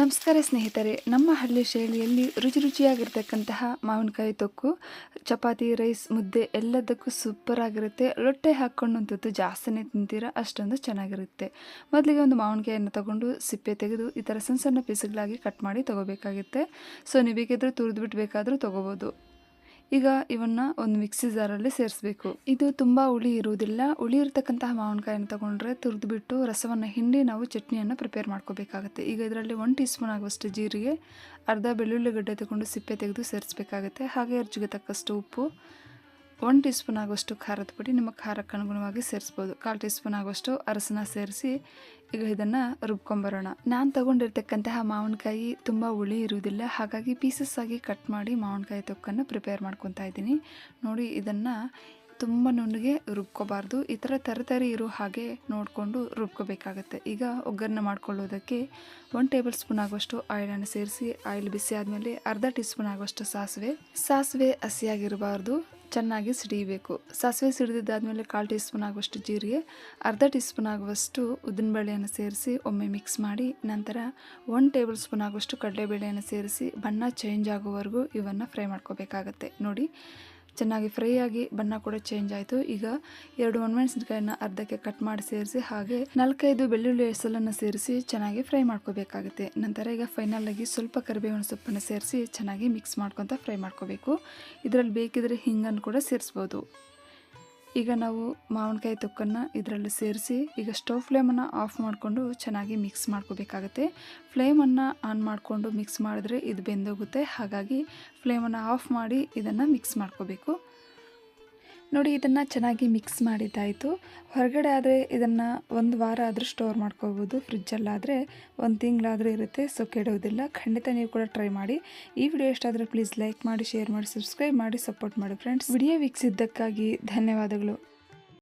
ನಮಸ್ಕಾರ ಸ್ನೇಹಿತರೆ, ನಮ್ಮ ಹಳ್ಳಿ ಶೈಲಿಯಲ್ಲಿ ರುಚಿ ರುಚಿಯಾಗಿರ್ತಕ್ಕಂತಹ ಮಾವಿನಕಾಯಿ ತೊಕ್ಕು, ಚಪಾತಿ, ರೈಸ್, ಮುದ್ದೆ ಎಲ್ಲದಕ್ಕೂ ಸೂಪರ್ ಆಗಿರುತ್ತೆ. ರೊಟ್ಟೆ ಹಾಕ್ಕೊಂಡಂಥದ್ದು ಜಾಸ್ತಿನೇ ತಿಂತೀರಾ, ಅಷ್ಟೊಂದು ಚೆನ್ನಾಗಿರುತ್ತೆ. ಮೊದಲಿಗೆ ಒಂದು ಮಾವಿನಕಾಯಿಯನ್ನು ತಗೊಂಡು ಸಿಪ್ಪೆ ತೆಗೆದು ಈ ಥರ ಸಣ್ಣ ಸಣ್ಣ ಪೀಸ್ಗಳಾಗಿ ಕಟ್ ಮಾಡಿ ತೊಗೋಬೇಕಾಗುತ್ತೆ. ಸೊ ನೀವು ಬೇಕಿದ್ರೆ ತುರಿದು ಬಿಟ್ಟು ಬೇಕಾದರೂ ತೊಗೋಬೋದು. ಈಗ ಇವನ್ನ ಒಂದು ಮಿಕ್ಸಿ ಜಾರಲ್ಲಿ ಸೇರಿಸಬೇಕು. ಇದು ತುಂಬ ಹುಳಿ ಇರುವುದಿಲ್ಲ. ಹುಳಿ ಇರತಕ್ಕಂತಹ ಮಾವಿನಕಾಯಿನ ತಗೊಂಡ್ರೆ ತುರಿದು ಬಿಟ್ಟು ರಸವನ್ನು ಹಿಂಡಿ ನಾವು ಚಟ್ನಿಯನ್ನು ಪ್ರಿಪೇರ್ ಮಾಡ್ಕೋಬೇಕಾಗುತ್ತೆ. ಈಗ ಇದರಲ್ಲಿ ಒನ್ ಟೀ ಸ್ಪೂನ್ ಆಗುವಷ್ಟು ಜೀರಿಗೆ, ಅರ್ಧ ಬೆಳ್ಳುಳ್ಳಿ ಗಡ್ಡೆ ತಗೊಂಡು ಸಿಪ್ಪೆ ತೆಗೆದು ಸೇರಿಸಬೇಕಾಗುತ್ತೆ. ಹಾಗೆ ರುಚಿಗೆ ತಕ್ಕಷ್ಟು ಉಪ್ಪು ಒನ್ ಟೀ ಸ್ಪೂನ್ ಆಗುವಷ್ಟು ಖಾರದ ಪುಡಿ ನಿಮ್ಮ ಖಾರಕ್ಕೆ ಅನುಗುಣವಾಗಿ ಸೇರಿಸ್ಬೋದು. ಕಾಲು ಟೀ ಸ್ಪೂನ್ ಆಗುವಷ್ಟು ಅರಸನ ಸೇರಿಸಿ ಈಗ ಇದನ್ನು ರುಬ್ಕೊಂಬರೋಣ. ನಾನು ತಗೊಂಡಿರ್ತಕ್ಕಂತಹ ಮಾವಿನಕಾಯಿ ತುಂಬ ಹುಳಿ ಇರುವುದಿಲ್ಲ. ಹಾಗಾಗಿ ಪೀಸಸ್ ಆಗಿ ಕಟ್ ಮಾಡಿ ಮಾವಿನಕಾಯಿ ತೊಕ್ಕನ್ನು ಪ್ರಿಪೇರ್ ಮಾಡ್ಕೊತಾ ಇದ್ದೀನಿ. ನೋಡಿ, ಇದನ್ನು ತುಂಬ ನುಣ್ಣಗೆ ರುಬ್ಕೋಬಾರ್ದು. ಈ ಥರ ತರತರಿ ಇರೋ ಹಾಗೆ ನೋಡಿಕೊಂಡು ರುಬ್ಕೋಬೇಕಾಗತ್ತೆ. ಈಗ ಒಗ್ಗರಣೆ ಮಾಡ್ಕೊಳ್ಳೋದಕ್ಕೆ ಒನ್ ಟೇಬಲ್ ಸ್ಪೂನ್ ಆಗುವಷ್ಟು ಆಯಿಲನ್ನು ಸೇರಿಸಿ ಆಯಿಲ್ ಬಿಸಿ ಆದಮೇಲೆ ಅರ್ಧ ಟೀ ಸ್ಪೂನ್ ಆಗುವಷ್ಟು ಸಾಸಿವೆ. ಸಾಸಿವೆ ಹಸಿಯಾಗಿರಬಾರ್ದು. ಚೆನ್ನಾಗಿ ಸಿಡಿಬೇಕು. ಸಾಸಿವೆ ಸಿಡಿದಿದ್ದಾದಮೇಲೆ ಕಾಲು ಟೀ ಸ್ಪೂನ್ ಆಗುವಷ್ಟು ಜೀರಿಗೆ, ಅರ್ಧ ಟೀ ಸ್ಪೂನ್ ಆಗುವಷ್ಟು ಉದ್ದಿನಬೇಳೆಯನ್ನು ಸೇರಿಸಿ ಒಮ್ಮೆ ಮಿಕ್ಸ್ ಮಾಡಿ, ನಂತರ ಒನ್ ಟೇಬಲ್ ಸ್ಪೂನ್ ಆಗುವಷ್ಟು ಕಡಲೆಬೇಳೆಯನ್ನು ಸೇರಿಸಿ ಬಣ್ಣ ಚೇಂಜ್ ಆಗುವವರೆಗೂ ಇವನ್ನು ಫ್ರೈ ಮಾಡ್ಕೋಬೇಕಾಗತ್ತೆ. ನೋಡಿ ಚೆನ್ನಾಗಿ ಫ್ರೈ ಆಗಿ ಬಣ್ಣ ಕೂಡ ಚೇಂಜ್ ಆಯಿತು. ಈಗ ಎರಡು ಒಣಮೆಣಸಿನಕಾಯಿನ ಅರ್ಧಕ್ಕೆ ಕಟ್ ಮಾಡಿ ಸೇರಿಸಿ, ಹಾಗೆ ನಾಲ್ಕೈದು ಬೆಳ್ಳುಳ್ಳಿ ಹೆಸಲನ್ನು ಸೇರಿಸಿ ಚೆನ್ನಾಗಿ ಫ್ರೈ ಮಾಡ್ಕೋಬೇಕಾಗುತ್ತೆ. ನಂತರ ಈಗ ಫೈನಲ್ ಆಗಿ ಸ್ವಲ್ಪ ಕರಿಬೇವಿನ ಸೊಪ್ಪನ್ನು ಸೇರಿಸಿ ಚೆನ್ನಾಗಿ ಮಿಕ್ಸ್ ಮಾಡ್ಕೊತ ಫ್ರೈ ಮಾಡ್ಕೋಬೇಕು. ಇದರಲ್ಲಿ ಬೇಕಿದ್ರೆ ಹಿಂಗನ್ನು ಕೂಡ ಸೇರಿಸ್ಬೋದು. ಈಗ ನಾವು ಮಾವಿನಕಾಯಿ ತೊಕ್ಕನ್ನು ಇದರಲ್ಲಿ ಸೇರಿಸಿ, ಈಗ ಸ್ಟವ್ ಫ್ಲೇಮನ್ನು ಆಫ್ ಮಾಡಿಕೊಂಡು ಚೆನ್ನಾಗಿ ಮಿಕ್ಸ್ ಮಾಡ್ಕೋಬೇಕಾಗತ್ತೆ. ಫ್ಲೇಮನ್ನು ಆನ್ ಮಾಡಿಕೊಂಡು ಮಿಕ್ಸ್ ಮಾಡಿದ್ರೆ ಇದು ಬೆಂದೋಗುತ್ತೆ. ಹಾಗಾಗಿ ಫ್ಲೇಮನ್ನು ಆಫ್ ಮಾಡಿ ಇದನ್ನು ಮಿಕ್ಸ್ ಮಾಡ್ಕೋಬೇಕು. ನೋಡಿ, ಇದನ್ನು ಚೆನ್ನಾಗಿ ಮಿಕ್ಸ್ ಮಾಡಿದ್ದಾಯಿತು. ಹೊರಗಡೆ ಆದರೆ ಇದನ್ನು ಒಂದು ವಾರ ಆದರೂ ಸ್ಟೋರ್ ಮಾಡ್ಕೋಬೋದು ಫ್ರಿಜ್ಜಲ್ಲಾದರೆ ಒಂದು ತಿಂಗಳಾದರೂ ಇರುತ್ತೆ, ಸೊ ಕೆಡೋದಿಲ್ಲ. ಖಂಡಿತ ನೀವು ಕೂಡ ಟ್ರೈ ಮಾಡಿ. ಈ ವಿಡಿಯೋ ಇಷ್ಟ ಪ್ಲೀಸ್ ಲೈಕ್ ಮಾಡಿ ಶೇರ್ ಮಾಡಿ ಸಬ್ಸ್ಕ್ರೈಬ್ ಮಾಡಿ ಸಪೋರ್ಟ್ ಮಾಡಿ ಫ್ರೆಂಡ್ಸ್ ವಿಡಿಯೋ ವೀಕ್ಷಿಸಿದ್ದಕ್ಕಾಗಿ ಧನ್ಯವಾದಗಳು.